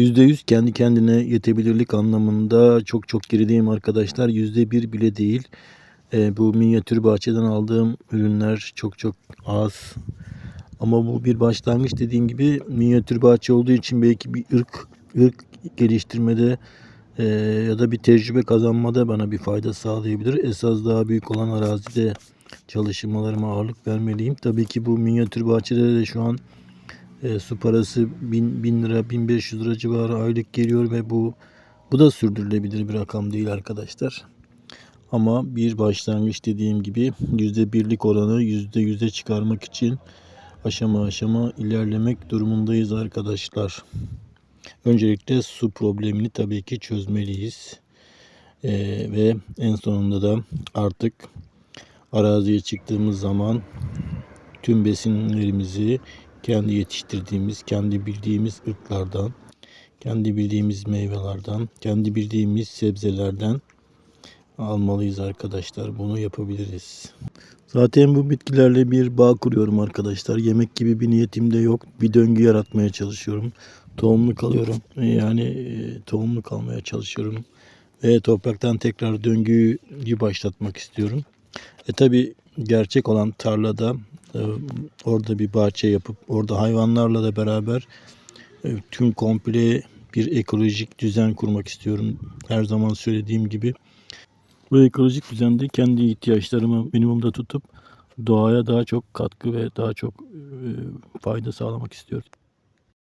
%100 kendi kendine yetebilirlik anlamında çok çok gerideyim arkadaşlar. %1 bile değil. Eee, bu minyatür bahçeden aldığım ürünler çok çok az. Ama bu bir başlangıç dediğim gibi minyatür bahçe olduğu için belki bir ırk ırk geliştirmede eee, ya da bir tecrübe kazanmada bana bir fayda sağlayabilir. Esas daha büyük olan arazide çalışmalarıma ağırlık vermeliyim. Tabii ki bu minyatür bahçede de şu an e, su parası 1000, 1000 lira 1500 lira civarı aylık geliyor ve bu bu da sürdürülebilir bir rakam değil arkadaşlar. Ama bir başlangıç dediğim gibi %1'lik oranı %100'e çıkarmak için aşama aşama ilerlemek durumundayız arkadaşlar. Öncelikle su problemini tabii ki çözmeliyiz. E, ve en sonunda da artık araziye çıktığımız zaman tüm besinlerimizi kendi yetiştirdiğimiz, kendi bildiğimiz ırklardan, kendi bildiğimiz meyvelerden, kendi bildiğimiz sebzelerden almalıyız arkadaşlar. Bunu yapabiliriz. Zaten bu bitkilerle bir bağ kuruyorum arkadaşlar. Yemek gibi bir niyetim de yok. Bir döngü yaratmaya çalışıyorum. Tohumluk alıyorum. Yani e, tohumluk almaya çalışıyorum. Ve topraktan tekrar döngüyü başlatmak istiyorum. E tabi gerçek olan tarlada e, orada bir bahçe yapıp orada hayvanlarla da beraber e, tüm komple bir ekolojik düzen kurmak istiyorum. Her zaman söylediğim gibi bu ekolojik düzende kendi ihtiyaçlarımı minimumda tutup doğaya daha çok katkı ve daha çok e, fayda sağlamak istiyorum.